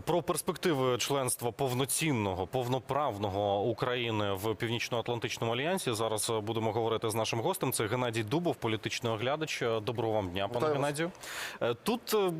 Про перспективи членства повноцінного, повноправного України в Північно-Атлантичному альянсі зараз будемо говорити з нашим гостем. Це Геннадій Дубов, політичний оглядач. Доброго вам дня, пане. Геннадію. Е, Тут е,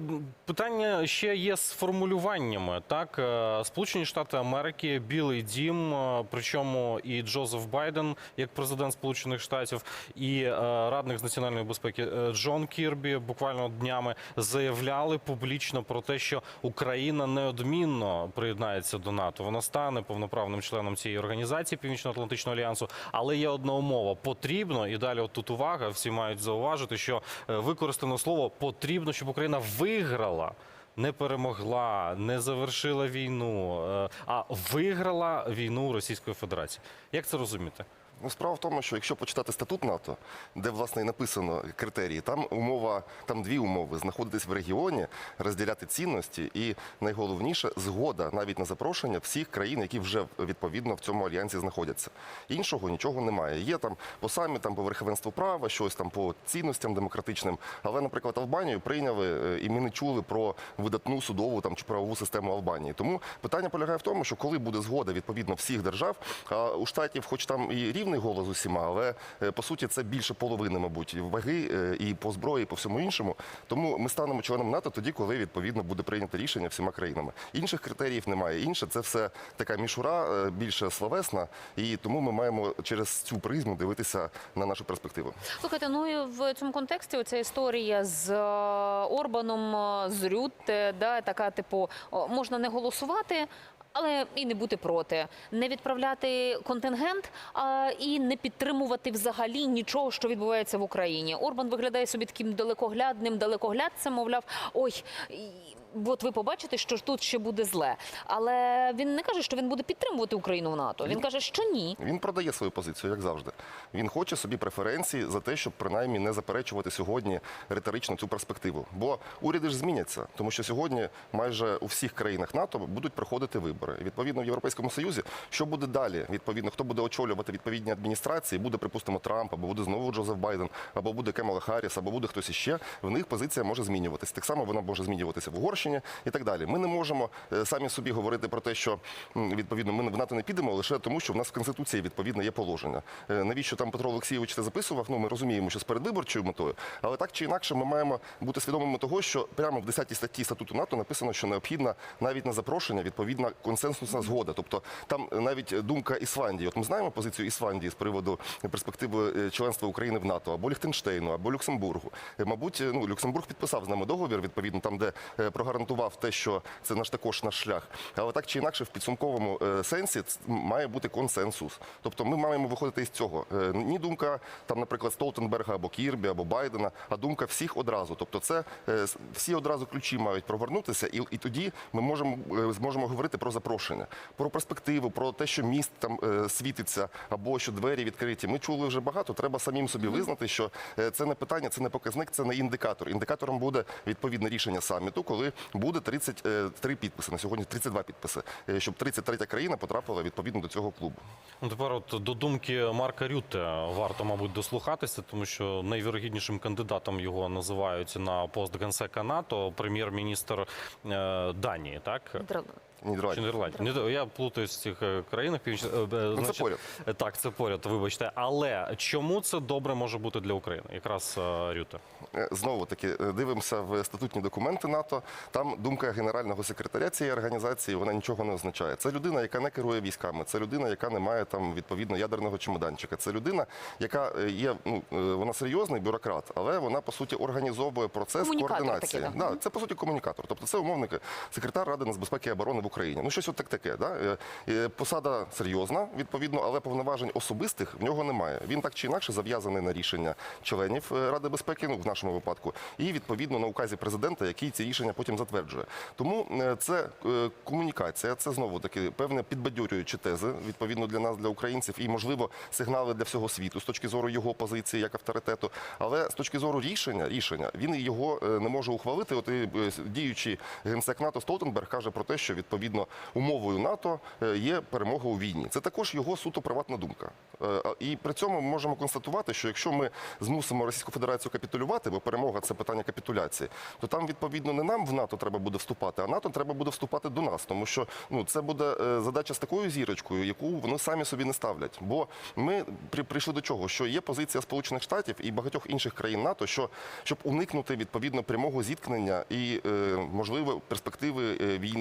питання ще є з формулюваннями. Так, Е, Сполучені Штати Америки, Білий Дім, причому і Джозеф Байден, як президент Сполучених Штатів, і радник з національної безпеки Джон Кірбі буквально днями заявляли публічно про те, що Україна неодмінно приєднається до НАТО. Вона стане повноправним членом цієї організації Північно-Атлантичного альянсу. Але є одна умова: потрібно і далі. От тут увага. Всі мають зауважити, що е, використано слово потрібно, щоб Україна виграла. Не перемогла, не завершила війну, е, а виграла війну Російської Федерації. Як це розуміти? Ну, справа в тому, що якщо почитати статут НАТО, де власне і написано критерії, там умова, там дві умови: знаходитись в регіоні, розділяти цінності, і найголовніше згода навіть на запрошення всіх країн, які вже відповідно в цьому альянсі знаходяться. Іншого нічого немає. Є там по самі там по верховенству права, щось там по цінностям демократичним. Але, наприклад, Албанію прийняли е, і ми не чули про видатну судову там чи правову систему Албанії. Тому питання полягає в тому, що коли буде згода відповідно всіх держав, а у штатів, хоч там і рівний голос усіма, але е, по суті це більше половини, мабуть, ваги е, і по зброї, і по всьому іншому. Тому ми станемо членом НАТО тоді, коли відповідно буде прийнято рішення всіма країнами. Інших критеріїв немає. Інше це все така мішура, е, більше словесна, і тому ми маємо через цю призму дивитися на нашу перспективу. Слухайте, ну і в цьому контексті оця історія з Орбаном, з Рютте, да, така типу, можна не голосувати. Але і не бути проти, не відправляти контингент а, і не підтримувати взагалі нічого, що відбувається в Україні. Орбан виглядає собі таким далекоглядним, далекоглядцем, мовляв, ой. От ви побачите, що ж тут ще буде зле. Але він не каже, що він буде підтримувати Україну в НАТО. Він каже, що ні. Він продає свою позицію, як завжди. Він хоче собі преференції за те, щоб принаймні не заперечувати сьогодні риторично цю перспективу. Бо уряди ж зміняться, тому що сьогодні майже у всіх країнах НАТО будуть проходити вибори. І, Відповідно, в Європейському Союзі, що буде далі? Відповідно, хто буде очолювати відповідні адміністрації, буде, припустимо, Трамп, або буде знову Джозеф Байден, або буде Кемала Харріс, або буде хтось іще. В них позиція може змінюватися. Так само вона може змінюватися в Угорщині і так далі. Ми не можемо е, самі собі говорити про те, що відповідно ми в НАТО не підемо лише тому, що в нас в конституції відповідно є положення. Е, Навіщо там Петро Олексійович це записував? Ну ми розуміємо, що з передвиборчою метою, але так чи інакше, ми маємо бути свідомими того, що прямо в 10 статті статуту НАТО написано, що необхідна навіть на запрошення відповідна консенсусна згода. Тобто там навіть думка Ісландії. От ми знаємо позицію Ісландії з приводу перспективи е, членства України в НАТО або Ліхтенштейну, або Люксембургу. Мабуть, ну Люксембург підписав з нами договір, відповідно, там, де е, прогарантував те, що це наш також наш шлях. Але так чи інакше, в підсумковому е, сенсі має бути консенсус. Тобто, ми маємо виходити із цього. Е, Ні думка там, наприклад, Столтенберга або Кірбі, або Байдена, а думка всіх одразу. Тобто, це е, всі одразу ключі мають прогорнутися, і, і тоді ми можемо зможемо говорити про запрошення, про перспективу, про те, що міст там світиться, або що двері відкриті. Ми чули вже багато. Треба самим собі визнати, що це не питання, це не показник, це не індикатор. Індикатором буде відповідне рішення саміту, коли буде 33 підписи. На сьогодні 32 підписи, е, щоб 33 країна потрапила відповідно до цього клубу. Ну, тепер от до думки Марка Рютте варто, мабуть, дослухатися, тому що найвірогіднішим кандидатом його називають на пост генсека НАТО прем'єр-міністр е, Данії, так? Чи Нідерландів. Нідерландів? Не- Я плутаюсь в цих е, країнах. Північ... е, е, Ну, це поряд. е, Так, це поряд, вибачте. Але чому це добре може бути для України? Якраз е, Рюте. Е, Знову таки е, дивимося в статутні документи НАТО. Там думка генерального секретаря цієї організації вона нічого не означає. Це людина, яка не керує військами. Це людина, яка не має там відповідно ядерного чемоданчика. Це людина, яка е, є ну е, вона серйозний бюрократ, але вона по суті організовує процес Комунікатор координації. такий, да. Да, це по суті комунікатор. Тобто це умовник секретар ради нацбезпеки і оборони в Україні. Ну щось от так таке. Да? Е, е, Посада серйозна, відповідно, але повноважень особистих в нього немає. Він так чи інакше зав'язаний на рішення членів е, Ради безпеки, ну в нашому випадку, і відповідно на указі президента, який ці рішення потім затверджує. Тому це комунікація, це знову таки певне підбадьорюючі тези відповідно для нас, для українців, і можливо сигнали для всього світу з точки зору його позиції як авторитету. Але з точки зору рішення, рішення він його не може ухвалити. От і діючий генсек НАТО Столтенберг каже про те, що відповідно. Відповідно умовою НАТО е, є перемога у війні. Це також його суто приватна думка. Е, І при цьому ми можемо констатувати, що якщо ми змусимо Російську Федерацію капітулювати, бо перемога це питання капітуляції, то там відповідно не нам в НАТО треба буде вступати, а НАТО треба буде вступати до нас, тому що ну це буде е, задача з такою зірочкою, яку вони самі собі не ставлять. Бо ми при- прийшли до чого, що є позиція Сполучених Штатів і багатьох інших країн НАТО, що щоб уникнути відповідно прямого зіткнення і можливо перспективи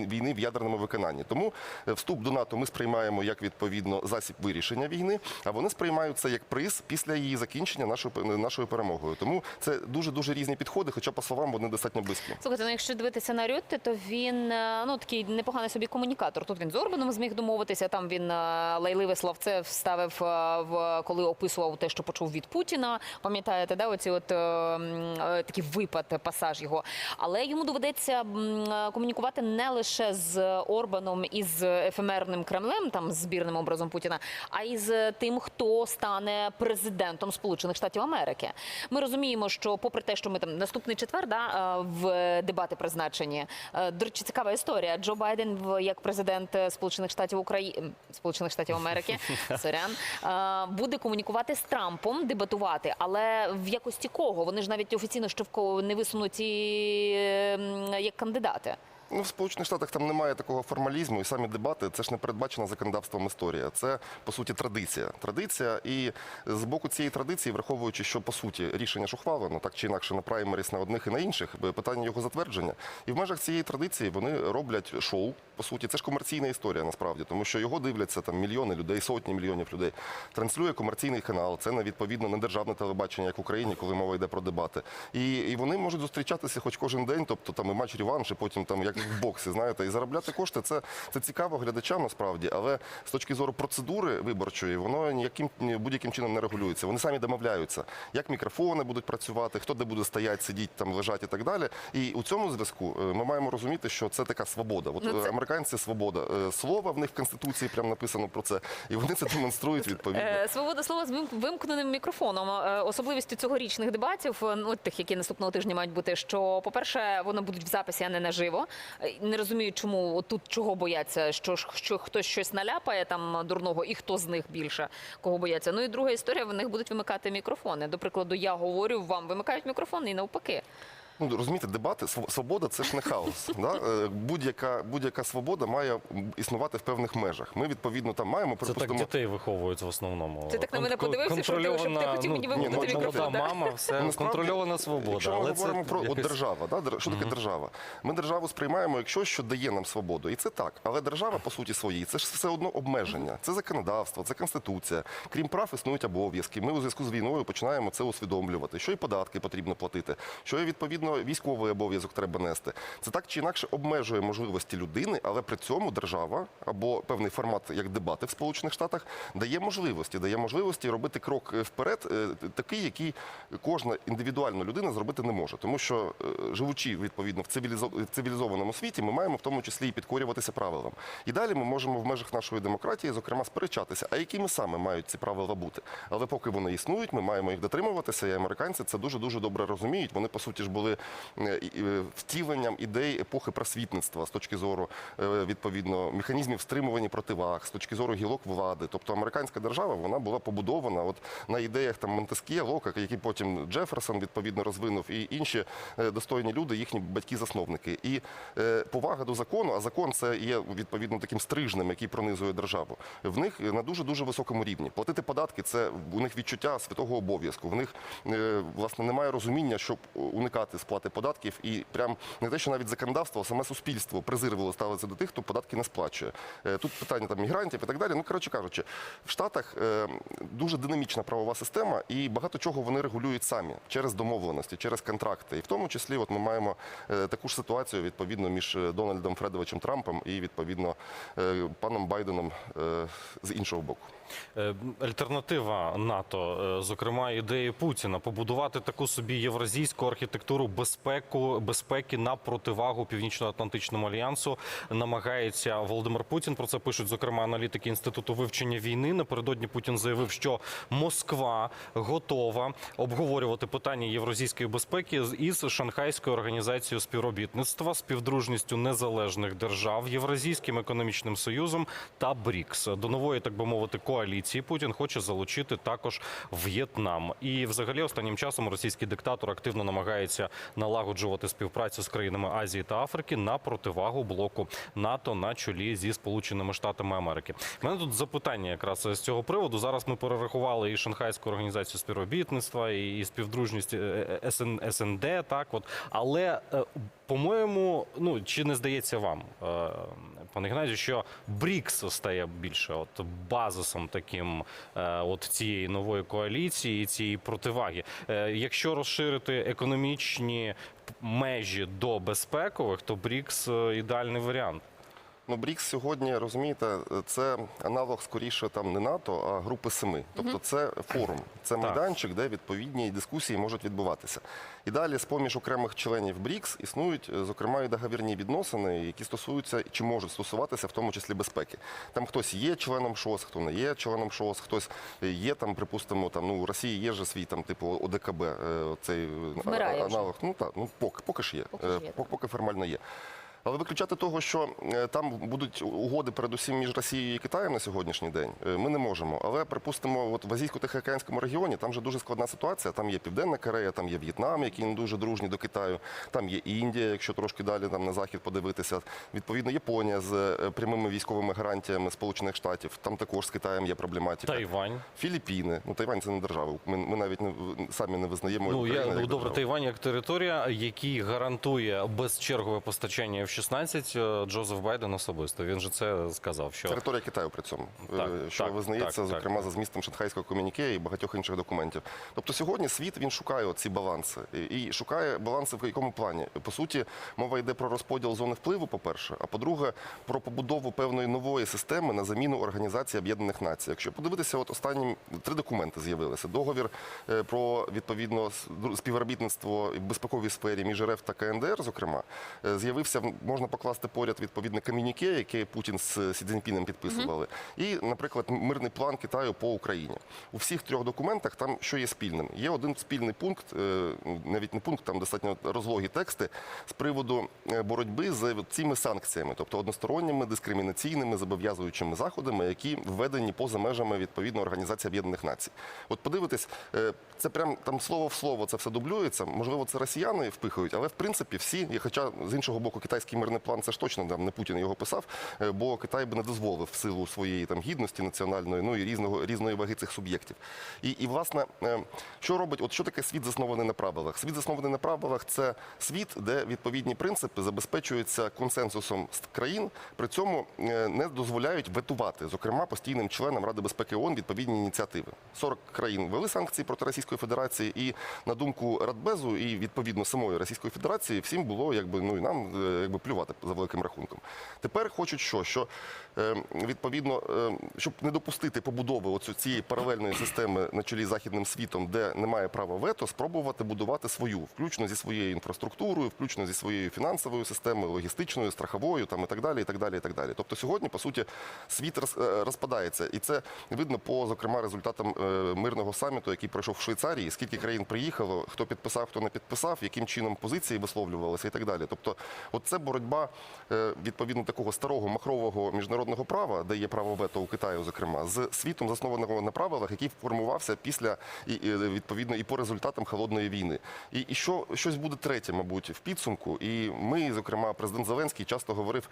війни в ядерному виконанні. Тому е, вступ до НАТО ми сприймаємо як відповідно засіб вирішення війни, а вони сприймають це як приз після її закінчення нашою нашою перемогою. Тому це дуже дуже різні підходи, хоча по словам вони достатньо близькі. Слухайте, ну якщо дивитися на Рютте, то він е, ну такий непоганий собі комунікатор. Тут він з Орбаном зміг домовитися. Там він е, лайливе словце вставив в коли описував те, що почув від Путіна. Пам'ятаєте, да, оці от такий випад, пасаж його. Але йому доведеться комунікувати не лише з Орбаном і з ефемерним Кремлем, там збірним образом Путіна, а й з тим, хто стане президентом Сполучених Штатів Америки. Ми розуміємо, що попри те, що ми там наступний четвер да, е, в дебати призначені. е, До речі, цікава історія. Джо Байден як президент е, Сполучених Штатів України Сполучених Штатів Америки сорян, е, буде комунікувати з Трампом, дебатувати, але в якості кого? Вони ж навіть офіційно ще не висунуті е, як кандидати. Ну, в Сполучених Штатах там немає такого формалізму, і самі дебати це ж не передбачена законодавством історія. Це по суті традиція. Традиція, і з боку цієї традиції, враховуючи, що по суті рішення ж ухвалено, так чи інакше на праймеріс на одних і на інших, питання його затвердження. І в межах цієї традиції вони роблять шоу. По суті, це ж комерційна історія насправді, тому що його дивляться там мільйони людей, сотні мільйонів людей. Транслює комерційний канал. Це не відповідно не державне телебачення, як в Україні, коли мова йде про дебати. І, і вони можуть зустрічатися хоч кожен день, тобто там і матч реванш, і потім там як в боксі, знаєте, і заробляти кошти. Це, це цікаво глядачам насправді, але з точки зору процедури виборчої, воно ніяким ні- будь-яким чином не регулюється. Вони самі домовляються, як мікрофони будуть працювати, хто де буде стояти, сидіти, там лежати і так далі. І у цьому зв'язку е, ми маємо розуміти, що це така свобода. От Ну, це- е, американці свобода е, слова в них в конституції прямо написано про це, і вони це демонструють відповідно. Свобода слова з вим- вимкненим мікрофоном. Особливістю цьогорічних дебатів, ну тих, які наступного тижня мають бути, що, по-перше, вони будуть в записі, а не наживо. Е, Не розумію, чому тут чого бояться, що, що хтось щось наляпає там дурного, і хто з них більше кого бояться. Ну і друга історія, в них будуть вимикати мікрофони. До прикладу, я говорю, вам вимикають мікрофони і навпаки. Ну, розумієте, дебати, свобода це ж не хаос. да? Е, Будь-яка, будь-яка свобода має існувати в певних межах. Ми, відповідно, там маємо, Це так дітей виховують в основному. Ти так на мене подивився, що ти- щоб ти хотів мені ну, вимкнути молода мікрофон. мама, все Ну, насправді, контрольована свобода. Якщо ми але говоримо це про от держава, да? що таке держава? Ми державу сприймаємо як щось, що дає нам свободу. І це так. Але держава, по суті своїй, це ж все одно обмеження. Це законодавство, це конституція. Крім прав, існують обов'язки. Ми у зв'язку з війною починаємо це усвідомлювати. Що і податки потрібно платити, що і відповідно військовий обов'язок треба нести. Це так чи інакше обмежує можливості людини, але при цьому держава або певний формат, як дебати в Сполучених Штатах, дає можливості, дає можливості робити крок е, вперед, е, такий, який кожна індивідуальна людина зробити не може. Тому що, е, живучи відповідно в цивілізо- цивілізованому світі, ми маємо в тому числі і підкорюватися правилам. І далі ми можемо в межах нашої демократії, зокрема, сперечатися, а якими саме мають ці правила бути. Але поки вони існують, ми маємо їх дотримуватися. І американці це дуже дуже добре розуміють. Вони по суті ж були втіленням ідей епохи просвітництва з точки зору е, відповідно механізмів стримування противаг, з точки зору гілок влади. Тобто американська держава вона була побудована от на ідеях там Монтескє, Лока, які потім Джеферсон відповідно розвинув, і інші е, достойні люди, їхні батьки-засновники. І е, повага до закону, а закон це є відповідно таким стрижнем, який пронизує державу. В них на дуже дуже високому рівні. Платити податки це у них відчуття святого обов'язку. В них е, власне немає розуміння, щоб уникати сплати податків, і прям не те, що навіть законодавство, а саме суспільство презирливо ставиться до тих, хто податки не сплачує. Е, Тут питання там мігрантів і так далі. Ну коротше кажучи, в Штатах е, дуже динамічна правова система, і багато чого вони регулюють самі через домовленості, через контракти. І в тому числі, от ми маємо е, таку ж ситуацію відповідно між Дональдом Фредовичем Трампом і відповідно паном Байденом з іншого боку. Альтернатива НАТО, зокрема ідеї Путіна, побудувати таку собі євразійську архітектуру безпеку безпеки на противагу Північно-Атлантичному альянсу намагається Володимир Путін. Про це пишуть зокрема аналітики інституту вивчення війни. Напередодні Путін заявив, що Москва готова обговорювати питання євразійської безпеки із Шанхайською організацією співробітництва, співдружністю незалежних держав, Євразійським економічним союзом та БРІКС. До нової, так би мовити, коаліції Путін хоче залучити також В'єтнам. І, взагалі, останнім часом російський диктатор активно намагається налагоджувати співпрацю з країнами Азії та Африки на противагу блоку НАТО на чолі зі Сполученими Штатами Америки. У мене тут запитання якраз з цього приводу. Зараз ми перерахували і Шанхайську організацію співробітництва, і, і співдружність е, е, СН, СНД. Так, от але е, по-моєму, ну чи не здається вам, е, пане Геннадію, що БРІКС стає більше от базисом таким е, от цієї нової коаліції, цієї противаги. Е, Якщо розширити економічні межі до безпекових, то БРІКС е, ідеальний варіант. Ну, БРІКС сьогодні, розумієте, це аналог скоріше там не НАТО, а групи семи. Тобто це форум, це майданчик, де відповідні дискусії можуть відбуватися. І далі, з поміж окремих членів БРІКС, існують, е, зокрема, і договірні відносини, які стосуються чи можуть стосуватися, в тому числі безпеки. Там хтось є членом ШОС, хто не є членом ШОС, хтось є там, припустимо, там ну у Росії є же свій там типу ОДКБ, е, цей е, Вмирає вже. аналог. Ну так, ну поки поки ж є, Поки є, поки формально є. Але виключати того, що е, там будуть угоди передусім між Росією і Китаєм на сьогоднішній день, е, ми не можемо. Але припустимо, от в азійсько-тихоокеанському регіоні там вже дуже складна ситуація. Там є Південна Корея, там є В'єтнам, який не дуже дружні до Китаю. Там є Індія, якщо трошки далі там на захід подивитися. Відповідно, Японія з е, прямими військовими гарантіями Сполучених Штатів. Там також з Китаєм є проблематика. Тайвань. Філіппіни. Ну Тайвань це не держава. Ми, ми навіть не самі не визнаємо. Ну я ну добре. Тайвань як територія, який гарантує безчергове постачання F-16, е, Джозеф Байден особисто. Він же це сказав. Що Територія Китаю при цьому, Так, е, що так, визнається, так, так, зокрема, так. за змістом шанхайського комюніке і багатьох інших документів. Тобто сьогодні світ він шукає ці баланси і, шукає баланси в якому плані. По суті, мова йде про розподіл зони впливу, по-перше, а по-друге, про побудову певної нової системи на заміну Організації Об'єднаних Націй. Якщо подивитися, от останні три документи з'явилися: договір е, про відповідно співробітництво в безпековій сфері між РФ та КНДР, зокрема, з'явився можна покласти поряд відповідне комюніке, яке Путін з Сі Цзіньпіном підписували, і, наприклад, мирний план Китаю по Україні. У всіх трьох документах там що є спільним. Є один спільний пункт, е, навіть не пункт, там достатньо розлогі тексти з приводу е, боротьби з цими санкціями, тобто односторонніми дискримінаційними зобов'язуючими заходами, які введені поза межами відповідно Організації Об'єднаних Націй. От подивитись, е, це прям там слово в слово це все дублюється. Можливо, це росіяни впихають, але в принципі всі, хоча з іншого боку, китайський мирний план це ж точно там не Путін його писав, е, бо Китай би не дозволив в силу своєї там гідності національної, ну і різного різної ваги цих суб'єктів. І, і власне, е, що робить, от що таке світ заснований на правилах? Світ заснований на правилах це світ, де відповідні принципи забезпечуються консенсусом країн, при цьому е, не дозволяють ветувати, зокрема постійним членам Ради безпеки ООН відповідні ініціативи. 40 країн ввели санкції проти Російської Федерації, і на думку Радбезу і відповідно самої Російської Федерації всім було якби ну і нам якби плювати за великим рахунком. Тепер хочуть що? Що е, відповідно, е, щоб не допустити побудови оцю цієї паралельної системи на чолі з західним світом, де немає права вето, спробувати будувати свою, включно зі своєю інфраструктурою, включно зі своєю фінансовою системою, логістичною, страховою, там і так далі, і так далі, і так далі. Тобто сьогодні, по суті, світ е, розпадається, і це видно по зокрема результатам мирного саміту, який пройшов в Швейцарії. Скільки країн приїхало, хто підписав, хто не підписав, яким чином позиції висловлювалися і так далі. Тобто, от це боротьба е, відповідно такого старого махрового міжнародного права, де є право вето у Китаю, зокрема, з світом заснованого на правилах, який формувався після і відповідно і по результатам холодної війни. І, і що щось буде третє, мабуть, в підсумку. І ми, зокрема, президент Зеленський часто говорив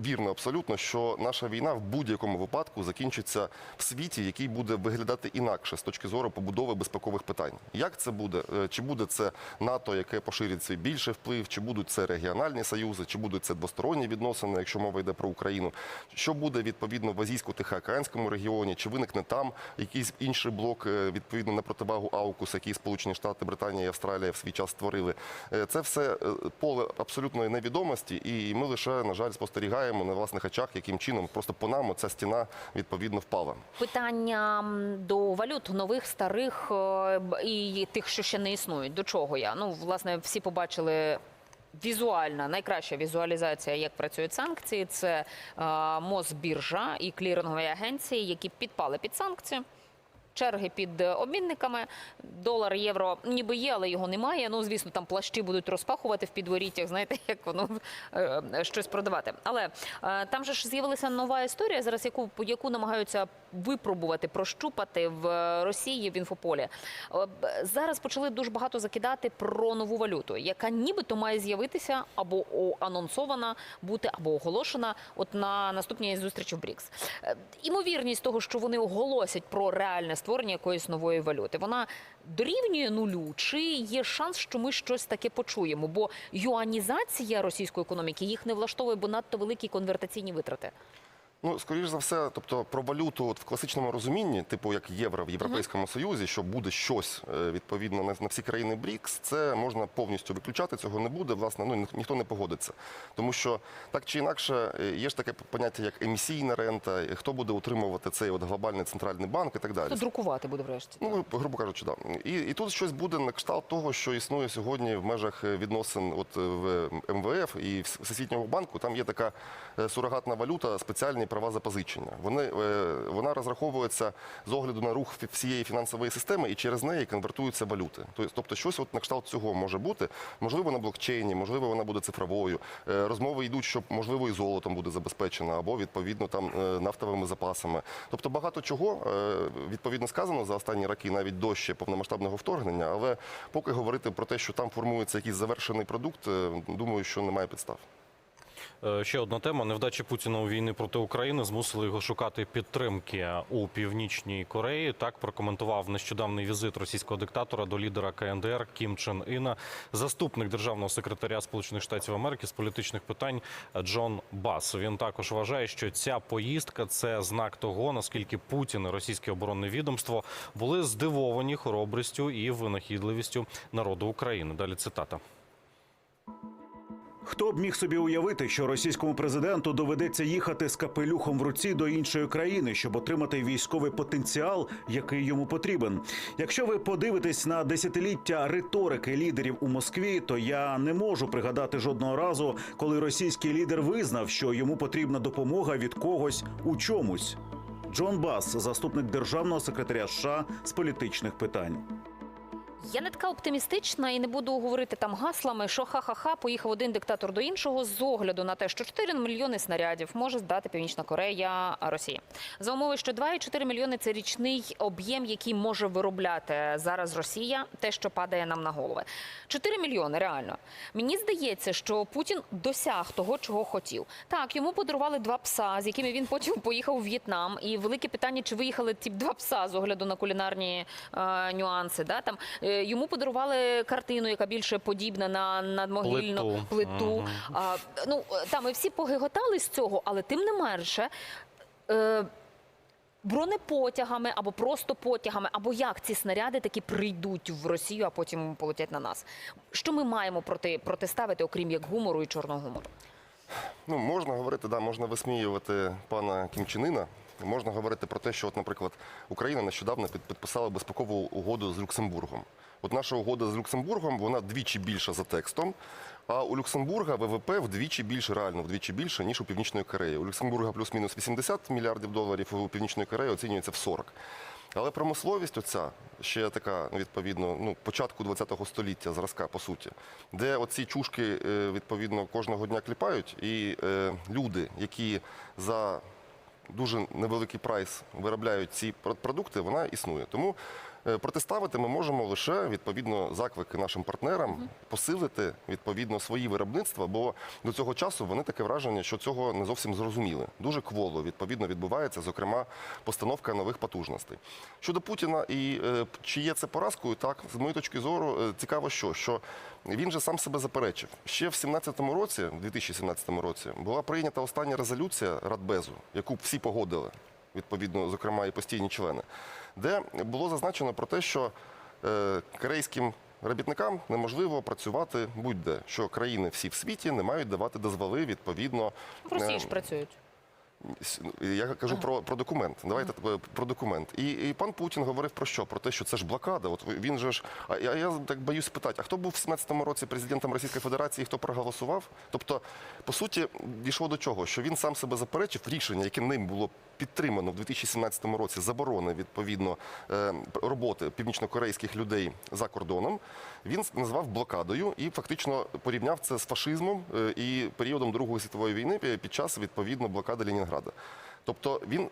вірно абсолютно, що наша війна в будь-якому випадку закінчиться в світі, який буде виглядати інакше з точки зору побудови безпекових питань. Як це буде? Е, Чи буде це НАТО, яке поширить свій більший вплив, чи будуть це регіональні союзи, чи будуть це двосторонні відносини, якщо мова йде про Україну, що буде відповідно в азійсько-тихоокеанському регіоні, чи виникне там якийсь інший блок е, відповідно на противагу АУКУС, який Сполучені Штати, Британія і Австралія в свій час створили. Е, Це все е, поле абсолютної невідомості, і ми лише на жаль спостерігаємо на власних очах, яким чином просто по нам ця стіна відповідно впала. Питання до валют нових, старих і тих, що ще не існують. До чого я? Ну, власне, всі побачили. Візуальна найкраща візуалізація, як працюють санкції, це е, Мосбіржа і клірингові агенції, які підпали під санкції. Черги під е, обмінниками, долар, євро ніби є, але його немає. Ну, звісно, там плащі будуть розпахувати в підворіттях, знаєте, як воно е, щось продавати. Але там же ж з'явилася нова історія, зараз яку, яку намагаються випробувати, прощупати в е, Росії в інфополі. Е, Зараз почали дуже багато закидати про нову валюту, яка нібито має з'явитися або анонсована бути, або оголошена от на наступній зустрічі в БРІКС. Е, Імовірність того, що вони оголосять про реальне створення якоїсь нової валюти, вона дорівнює нулю, чи є шанс, що ми щось таке почуємо? Бо юанізація російської економіки їх не влаштовує, бо надто великі конвертаційні витрати. Ну, скоріш за все, тобто про валюту от в класичному розумінні, типу як євро в Європейському Союзі, що буде щось е, відповідно на, на всі країни БРІКС, це можна повністю виключати. Цього не буде. Власне, ну ніхто не погодиться, тому що так чи інакше е, є ж таке поняття як емісійна рента, хто буде утримувати цей от глобальний центральний банк і так далі. Хто друкувати буде врешті? Ну, грубо кажучи, да. І, і тут щось буде на кшталт того, що існує сьогодні в межах е, відносин от в МВФ і Всесвітнього банку. Там є така сурогатна валюта, спеціальні права запозичення. Вони, е, вона розраховується з огляду на рух всієї фінансової системи і через неї конвертуються валюти. Тобто, щось от на кшталт цього може бути. Можливо, на блокчейні, можливо, вона буде цифровою. Е, Розмови йдуть, що можливо і золотом буде забезпечена, або відповідно там е, нафтовими запасами. Тобто багато чого відповідно сказано за останні роки, навіть до ще повномасштабного вторгнення. Але поки говорити про те, що там формується якийсь завершений продукт, думаю, що немає підстав. Е, Ще одна тема: невдачі Путіна у війни проти України змусили його шукати підтримки у північній Кореї. Так прокоментував нещодавний візит російського диктатора до лідера КНДР Кім Чен Іна, заступник державного секретаря Сполучених Штатів Америки з політичних питань Джон Бас. Він також вважає, що ця поїздка це знак того, наскільки Путін і російське оборонне відомство були здивовані хоробрістю і винахідливістю народу України. Далі цитата. Хто б міг собі уявити, що російському президенту доведеться їхати з капелюхом в руці до іншої країни, щоб отримати військовий потенціал, який йому потрібен? Якщо ви подивитесь на десятиліття риторики лідерів у Москві, то я не можу пригадати жодного разу, коли російський лідер визнав, що йому потрібна допомога від когось у чомусь. Джон Бас, заступник державного секретаря США з політичних питань. Я не така оптимістична і не буду говорити там гаслами, що ха-ха-ха, поїхав один диктатор до іншого з огляду на те, що 4 мільйони снарядів може здати Північна Корея Росії. За умови, що 2,4 мільйони це річний об'єм, який може виробляти зараз Росія, те, що падає нам на голови. 4 мільйони реально. Мені здається, що Путін досяг того, чого хотів. Так, йому подарували два пса, з якими він потім поїхав у В'єтнам. І велике питання, чи виїхали ті два пса з огляду на кулінарні е, нюанси. Да? Там, е, йому подарували картину, яка більше подібна на надмогильну Плиту. плиту. Мгм. А, ну, там ми всі погиготали з цього, але тим не менше. Е, Бронепотягами або просто потягами, або як ці снаряди таки прийдуть в Росію, а потім полетять на нас. Що ми маємо проти протиставити, окрім як гумору і чорного гумору? Ну, можна говорити, да, можна висміювати пана Кімчинина. Можна говорити про те, що, от, наприклад, Україна нещодавно підписала безпекову угоду з Люксембургом. От наша угода з Люксембургом вона двічі більша за текстом. А у Люксембурга ВВП вдвічі більше, реально вдвічі більше, ніж у Північної Кореї. У Люксембурга плюс-мінус 80 мільярдів доларів, у Північної Кореї оцінюється в 40. Але промисловість оця ще така, ну, відповідно, ну, початку ХХ століття, зразка, по суті, де оці чушки, е, відповідно, кожного дня кліпають, і е, люди, які за дуже невеликий прайс виробляють ці про- продукти, вона існує. Тому Протиставити ми можемо лише відповідно заклики нашим партнерам посилити відповідно свої виробництва, бо до цього часу вони таке враження, що цього не зовсім зрозуміли. Дуже кволо відповідно відбувається, зокрема, постановка нових потужностей. Щодо Путіна і е, чи є це поразкою, так з моєї точки зору е, цікаво, що що він же сам себе заперечив. Ще в 17-му році, в 2017 році, була прийнята остання резолюція Радбезу, яку всі погодили відповідно, зокрема і постійні члени, де було зазначено про те, що е, корейським робітникам неможливо працювати будь-де, що країни всі в світі не мають давати дозволи відповідно. В Росії е, ж працюють. С- Я кажу про, про документ. Давайте про документ. І, і пан Путін говорив про що? Про те, що це ж блокада. От він же ж. А я, я так боюсь питати, а хто був в 17-му році президентом Російської Федерації, хто проголосував? Тобто, по суті, дійшло до чого? Що він сам себе заперечив рішення, яке ним було підтримано в 2017 році, заборони відповідно е, роботи північнокорейських людей за кордоном. Він назвав блокадою і фактично порівняв це з фашизмом е, і періодом Другої світової війни під час відповідно блокади Ленінграда. Тобто він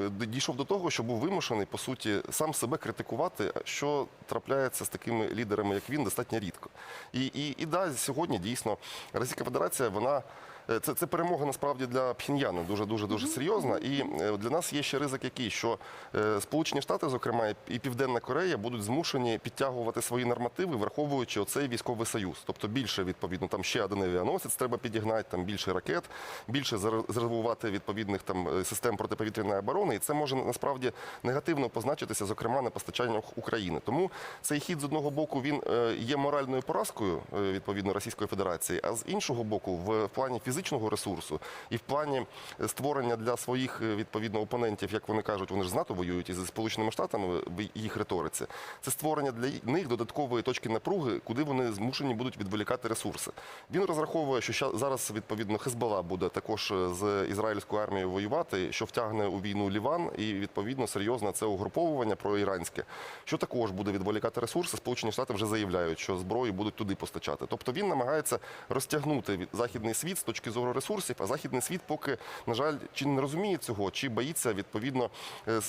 е, дійшов до того, що був вимушений по суті сам себе критикувати, що трапляється з такими лідерами, як він, достатньо рідко. І, і, і да, сьогодні дійсно Російська Федерація, вона. Е, Це, це перемога насправді для Пхеньяна дуже дуже дуже серйозна. І е, для нас є ще ризик, який що е, Сполучені Штати, зокрема, і Південна Корея, будуть змушені підтягувати свої нормативи, враховуючи оцей військовий союз. Тобто більше відповідно там ще один авіаносець треба підігнати, там більше ракет, більше зарезервувати відповідних там систем протиповітряної оборони. І це може насправді негативно позначитися, зокрема на постачаннях України. Тому цей хід з одного боку він є моральною поразкою відповідно Російської Федерації, а з іншого боку, в плані фізичного ресурсу і в плані створення для своїх е, відповідно опонентів, як вони кажуть, вони ж з НАТО воюють і зі Сполученими Штатами в їх риториці. Це створення для них додаткової точки напруги, куди вони змушені будуть відволікати ресурси. Він розраховує, що зараз відповідно Хезбола буде також е, з ізраїльською армією воювати, що втягне у війну Ліван, і відповідно серйозне це угруповування проіранське, що також буде відволікати ресурси. Сполучені Штати вже заявляють, що зброю будуть туди постачати. Тобто він намагається розтягнути західний світ з точки зору ресурсів, а західний світ поки, на жаль, чи не розуміє цього, чи боїться відповідно е,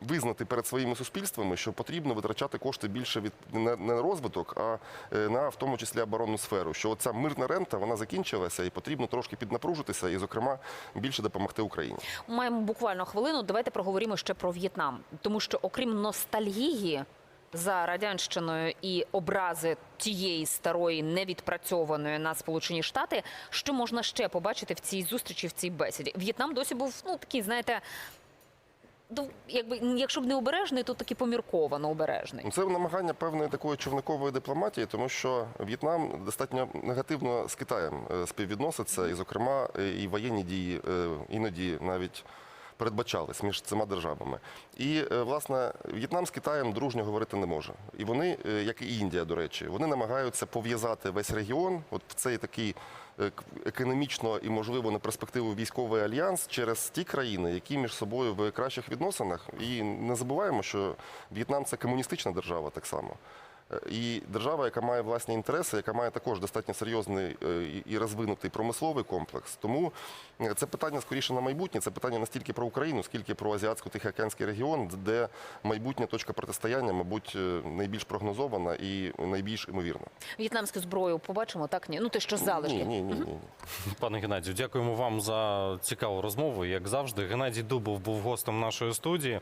визнати перед своїми суспільствами, що потрібно витрачати кошти більше від не на розвиток, а е, на в тому числі оборонну сферу. Що ця мирна рента вона закінчилася, і потрібно трошки піднапружитися, і, зокрема, більше допомогти Україні. Маємо буквально хвилину. Давайте проговоримо ще про В'єтнам, тому що окрім ностальгії за радянщиною і образи тієї старої невідпрацьованої на Сполучені Штати, що можна ще побачити в цій зустрічі, в цій бесіді? В'єтнам досі був ну такий, знаєте. ну, Якби якщо б не обережний, то таки помірковано обережний. Це намагання певної такої човникової дипломатії, тому що В'єтнам достатньо негативно з Китаєм е, співвідноситься, і, зокрема, е, і воєнні дії е, іноді навіть. Передбачались між цими державами, і е, власне В'єтнам з Китаєм дружньо говорити не може. І вони, е, як і Індія, до речі, вони намагаються пов'язати весь регіон, от в цей такий е, економічно і можливо на перспективу військовий альянс через ті країни, які між собою в кращих відносинах. І не забуваємо, що В'єтнам це комуністична держава так само. Е, І держава, яка має власні інтереси, яка має також достатньо серйозний е, і- розвинутий промисловий комплекс. Тому е, це питання скоріше на майбутнє. Це питання не стільки про Україну, скільки про азіатсько-тихоокеанський регіон, де майбутня точка протистояння, мабуть, найбільш прогнозована і найбільш ймовірна. В'єтнамську зброю побачимо, так ні. Ну те, що залишки. Ні, ні, ні, ні. ні. Пане Геннадію, дякуємо вам за цікаву розмову. Як завжди, Геннадій Дубов був гостем нашої студії.